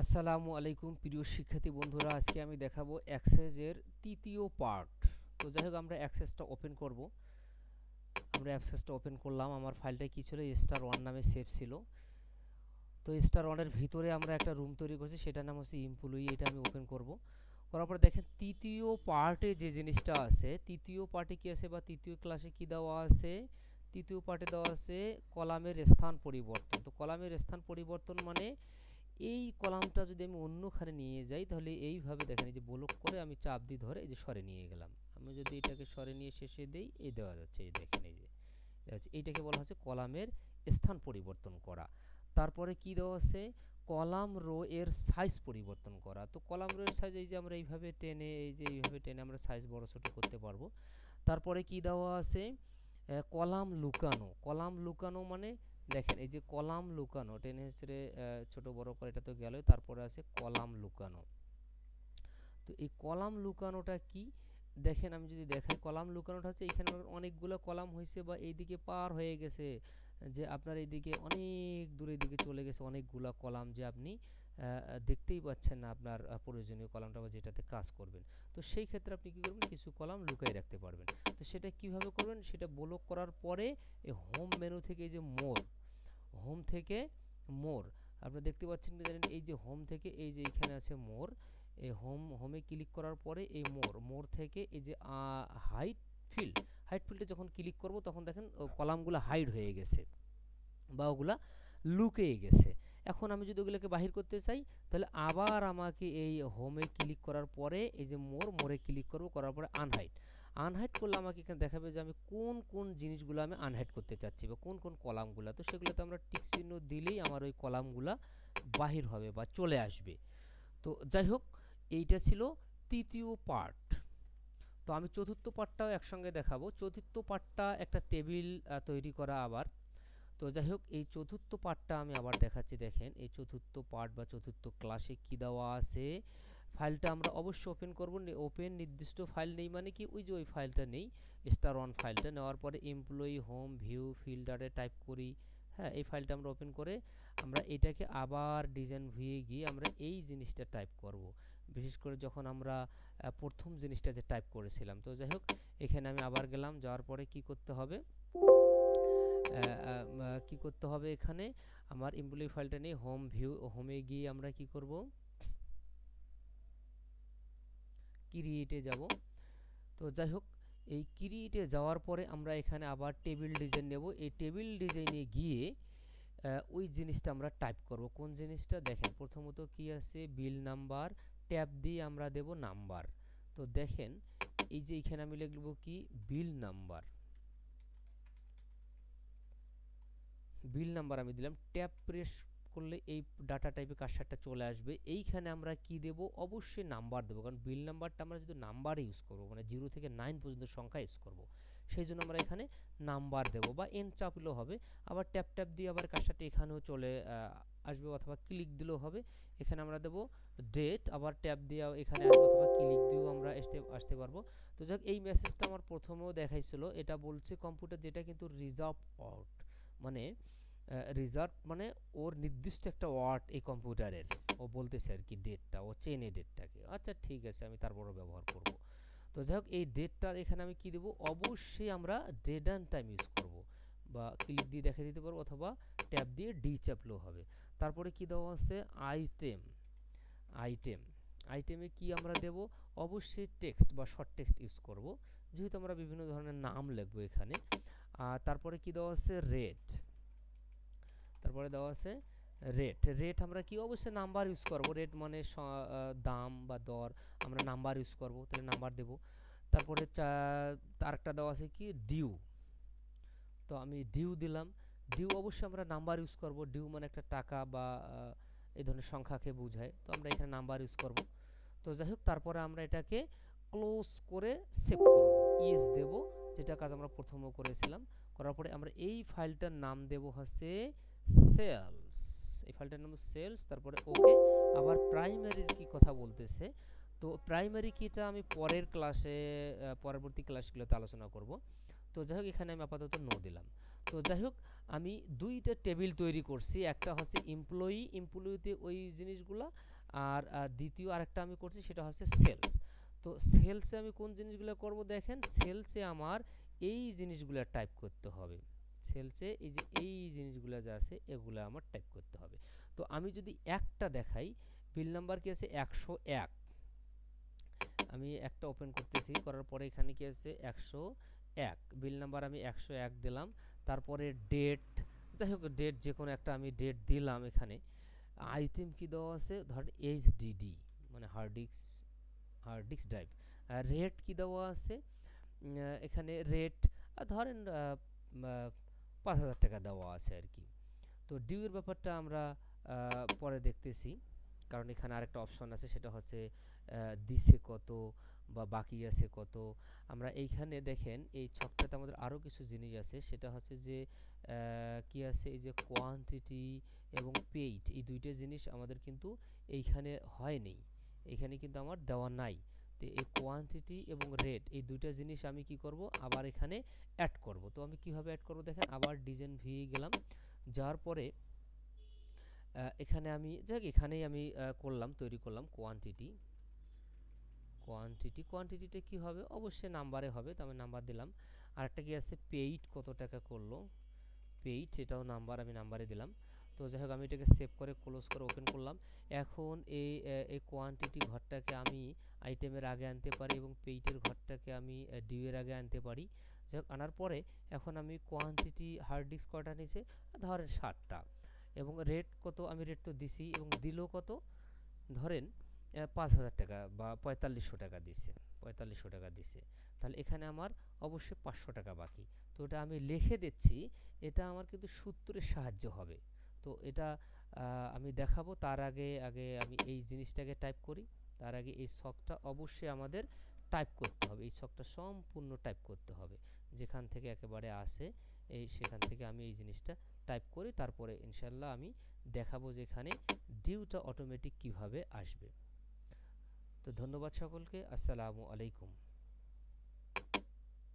আসসালামু আলাইকুম, প্রিয় শিক্ষার্থী বন্ধুরা, আজকে আমি দেখাবো অ্যাক্সেসের তৃতীয় পার্ট তো যাই হোক, আমরা অ্যাক্সেসটা ওপেন করব। আমরা অ্যাক্সেসটা ওপেন করলাম। আমার ফাইলটা কী ছিল? স্টার ওয়ান নামে সেভ ছিল। তো স্টার ওয়ানের ভিতরে আমরা একটা রুম তৈরি করছি, সেটার নাম হচ্ছে ইমপ্লয়ি এটা আমি ওপেন করব। করার পরে দেখেন, তৃতীয় পার্টে যে জিনিসটা আছে, তৃতীয় পার্টে কি আছে বা তৃতীয় ক্লাসে কি দেওয়া আছে? তৃতীয় পার্টে দেওয়া আছে কলামের স্থান পরিবর্তন। তো কলামের স্থান পরিবর্তন মানে এই কলামটা যদি আমি অন্যখানে নিয়ে যাই, তাহলে এইভাবে দেখেন এই যে ব্লক করে আমি চাপ দিয়ে ধরে এই যে সরে নিয়ে গেলাম। আমি যদি এটাকে সরে নিয়ে শেষে দেই, এই দেওয়া যাচ্ছে, এই দেখেন এই যে। এইটাকে বলা হচ্ছে কলামের স্থান পরিবর্তন করা। তারপরে কি দেওয়া আছে? কলাম রো এর সাইজ পরিবর্তন করা। তো কলাম রো এর সাইজ এই যে আমরা এইভাবে টেনে, এই যে এইভাবে টেনে আমরা সাইজ বড় ছোট করতে পারব। তারপরে কি দেওয়া আছে? কলাম লুকানো। কলাম লুকানো মানে দেখেন, এই যে কলাম লুকানো, টেনে ছোট বড় করে এটা তো গেল তারপরে আছে কলাম লুকানো। তো এই কলাম লুকানোটা কি? দেখেন, আমি যদি দেখাই, কলাম লুকানোটা হচ্ছে এখানে অনেকগুলো কলাম হয়েছে বা এইদিকে পার হয়ে গেছে, যে আপনার এইদিকে অনেক দূরে দিকে চলে গেছে অনেকগুলা কলাম যে আপনি দেখতেই পাচ্ছেন না আপনার প্রয়োজনীয় কলামটা বা যেটাতে কাজ করবেন। তো সেই ক্ষেত্রে আপনি কী করবেন? কিছু কলাম লুকাই রাখতে পারবেন। তো সেটা কীভাবে করবেন? সেটা ব্লক করার পরে এই হোম মেনু থেকে যে মোর হোম থেকে মোর আপনারা দেখতে পাচ্ছেন কি জানেন, এই যে হোম থেকে এই যে এখানে আছে মোর এই হোম হোমে ক্লিক করার পরে এই মোর মোর থেকে এই যে হাইট ফিল্ড হাইট ফিল্ডে যখন ক্লিক করব তখন দেখেন কলামগুলো হাইড হয়ে গেছে বা ওগুলা লুকিয়ে গেছে। এখন আমি যদি ওগুলোকে বাহির করতে চাই, তাহলে আবার আমাকে এই হোমে ক্লিক করার পরে এই যে মোর মোরে ক্লিক করব, করার পরে আনহাইট আনহাইড করলে আমাকে এখানে দেখাবে যে আমি কোন কোন জিনিসগুলো আমি আনহাইড করতে চাচ্ছি বা কোন কোন কলামগুলো। তো সেগুলোতে আমরা টিক চিহ্ন দিলেই আমার ওই কলামগুলা বাহির হবে বা চলে আসবে। তো যাই হোক, এইটা ছিল তৃতীয় পার্ট তো আমি চতুর্থ পার্টটাও একসঙ্গে দেখাবো। চতুর্থ পার্টটা একটা টেবিল তৈরি করা আবার। তো যাই হোক, এই চতুর্থ পার্টটা আমি আবার দেখাচ্ছি, দেখেন। এই চতুর্থ পার্ট বা চতুর্থ ক্লাসে কি দেওয়া আছে? ফাইলটা আমরা অবশ্যই ওপেন করব। ওপেন নির্দিষ্ট ফাইল নেই মানে কি? ওই যে ওই ফাইলটা নেই। স্টার ওয়ান ফাইলটা নেওয়ার পরে এমপ্লয়ি হোম ভিউ ফিল্টারে টাইপ করি। হ্যাঁ এই ফাইলটা আমরা ওপেন করে আমরা এটাকে আবার ডিজাইন ভিয়ে গিয়ে আমরা এই জিনিসটা টাইপ করব। বিশেষ করে যখন আমরা প্রথম জিনিসটা যে টাইপ করেছিলাম। তো যাই হোক, এখানে আমি আবার গেলাম। যাওয়ার পরে কি করতে হবে? কি করতে হবে এখানে? আমার এমপ্লয়ি ফাইলটা নিয়ে হোম ভিউ হোমে গিয়ে আমরা কি করব? ক্রিয়েটে যাব। তো যাই হোক এই ক্রিয়েটে যাওয়ার পরে আমরা এখানে আবার টেবিল ডিজাইন নেব। এই টেবিল ডিজাইনে গিয়ে ওই জিনিসটা আমরা টাইপ করব। কোন জিনিসটা? দেখেন, প্রথমত কি আছে? বিল নাম্বার ট্যাব দিয়ে আমরা দেব নাম্বার তো দেখেন, এই যে এখানে আমি লিখব কি? বিল নাম্বার বিল নাম্বার আমি দিলাম। ট্যাব প্রেস করলে এই ডাটা টাইপের কারসারটা চলে আসবে। এইখানে আমরা কি দেব? অবশ্যই নাম্বার দেবো। কারণ বিল নাম্বারটা আমরা যদি নাম্বার ইউজ করব মানে জিরো থেকে নাইন পর্যন্ত সংখ্যা ইউজ করব, সেই জন্য আমরা এখানে নাম্বার দেব বা এন চাপলেও হবে। আবার ট্যাপ ট্যাপ দিয়ে আবার কারসারটা এখানেও চলে আসবে অথবা ক্লিক দিলেও হবে। এখানে আমরা দেব ডেট আবার ট্যাপ দিয়ে এখানে আসবে অথবা ক্লিক দিয়েও আমরা আসতে আসতে পারব। তো যাক, এই মেসেজটা আমার প্রথমেও দেখাইছিল। এটা বলছে কম্পিউটার যেটা কিন্তু রিজার্ভ আউট মানে রিজার্ভ মানে ওর নির্দিষ্ট একটা ওয়ার্ড এই কম্পিউটারের ও বলতেছে আর কি ডেটটা ও চেনে ডেটটাকে আচ্ছা ঠিক আছে, আমি তারপরও ব্যবহার করব। তো যাই হোক, এই ডেটটার এখানে আমি কি দেবো? অবশ্যই আমরা ডেড অ্যান্ড টাইম ইউজ করব। বা ক্লিক দিয়ে দেখে দিতে পারব অথবা ট্যাব দিয়ে ডি চাপলেও হবে। তারপরে কি দেওয়া আছে? আইটেম আইটেম আইটেমে কি আমরা দেব? অবশ্যই টেক্সট বা শর্ট টেক্সট ইউজ করব। যেহেতু আমরা বিভিন্ন ধরনের নাম লিখব এখানে। আর তারপরে কি দেওয়া আছে? রেট তারপরে দেওয়া আছে রেট রেট আমরা কি অবশ্যই নাম্বার ইউজ করব। রেট মানে দাম বা দর আমরা নাম্বার ইউজ করব, তাহলে নাম্বার দেব। তারপরে আরেকটা দেওয়া আছে কি? ডিউ তো আমি ডিউ দিলাম। ডিউ অবশ্যই আমরা নাম্বার ইউজ করব। ডিউ মানে একটা টাকা বা এই ধরনের সংখ্যাকে বোঝায়। তো আমরা এখানে নাম্বার ইউজ করব। তো যাই হোক, তারপরে আমরা এটাকে ক্লোজ করে সেভ করব। ইয়েস দেব, যেটা কাজ আমরা প্রথমেও করেছিলাম। করার পরে আমরা এই ফাইলটার নাম দেব হচ্ছে সেলস, এই ফাইলটার নাম সেলস, তারপরে ওকে। আবার প্রাইমারির কি কথা বলতেছে? তো প্রাইমারি কিটা আমি পরের ক্লাসে পরবর্তী ক্লাসগুলোতে আলোচনা করব। তো যাই হোক, এখানে আমি আপাতত নো দিলাম। তো যাই হোক, আমি দুইটা টেবিল তৈরি করছি। একটা হচ্ছে এমপ্লয়ি এমপ্লয়িতে ওই জিনিসগুলো, আর দ্বিতীয় আরেকটা আমি করছি, সেটা হচ্ছে সেলস। তো সেলসে আমি কোন জিনিসগুলো করব দেখেন? সেলসে আমার এই জিনিসগুলো টাইপ করতে হবে। সেলসে এই যে এই জিনিসগুলো যা আছে, এগুলো আমার টাইপ করতে হবে। তো আমি যদি একটা দেখাই বিল নাম্বার কি আছে? একশো এক। আমি একটা ওপেন করতেছি, করার পরে এখানে কি আছে? একশো এক। বিল নাম্বার আমি একশো এক দিলাম। তারপরে ডেট যাই হোক ডেট যে কোনো একটা আমি ডেট দিলাম এখানে। আইটেম কি দেওয়া আছে? ধরেন এইচডিডি মানে hard disk hard disk drive rate কি দেওয়া আছে? এখানে রেট ধরেন পাঁচ হাজার টাকা দেওয়া আছে আর কি তো ডিউর ব্যাপারটা আমরা পরে দেখতেছি। কারণ এখানে আরেকটা অপশন আছে, সেটা হচ্ছে দিছে কত বা বাকি আছে কত। আমরা এইখানে দেখেন, এই ছকটাতে আমাদের আরও কিছু জিনিস আছে। সেটা হচ্ছে যে কি আছে? এই যে কোয়ান্টিটি এবং পেইড এই দুইটা জিনিস আমাদের কিন্তু এইখানে হয়নি এইখানে কিন্তু আমার দেওয়া নাই। তো এই কোয়ান্টিটি এবং রেট এই দুইটা জিনিস আমি কি করব? আবার এখানে অ্যাড করব। তো আমি কীভাবে অ্যাড করব? দেখেন, আবার ডিজাইন ভি গেলাম। যাওয়ার পরে এখানে আমি, যাক, এখানেই আমি করলাম, তৈরি করলাম কোয়ান্টিটি কোয়ান্টিটি কোয়ান্টিটিটা কি হবে? অবশ্যই নাম্বারে হবে, তো আমি নাম্বার দিলাম। আর একটা কি আছে? পেইড কত টাকা করল? পেইড এটাও নাম্বার আমি নাম্বারে দিলাম। তো যাই হোক, আমি এটাকে সেভ করে ক্লোজ করে ওপেন করলাম। এখন এই এই কোয়ান্টিটি ঘরটাকে আমি আইটেমের আগে আনতে পারি এবং পেইটের ঘরটাকে আমি ডিউয়ের আগে আনতে পারি। যাই হোক আনার পরে এখন আমি কোয়ান্টিটি হার্ড ডিস্ক কটা নিচে ধরেন ষাটটা। এবং রেট কত? আমি রেট তো দিছি এবং দিল কত? ধরেন পাঁচ হাজার টাকা বা পঁয়তাল্লিশশো টাকা দিছে। পঁয়তাল্লিশশো টাকা দিছে। তাহলে এখানে আমার অবশ্যই পাঁচশো টাকা বাকি। তো এটা আমি লিখে দিচ্ছি, এটা আমার কিন্তু সূত্রের সাহায্য হবে। তো এটা আমি দেখাবো। তার আগে আগে আমি এই জিনিসটাকে টাইপ করি। তার আগে এই ছকটা অবশ্যই আমাদের টাইপ করতে হবে। এই ছকটা সম্পূর্ণ টাইপ করতে হবে। যেখান থেকে একেবারে আসে, এই সেখান থেকে আমি এই জিনিসটা টাইপ করি তারপরে ইনশাল্লাহ আমি দেখাবো যে এখানে ডিউটা অটোমেটিক কীভাবে আসবে। তো ধন্যবাদ সকলকে। আসসালামু আলাইকুম।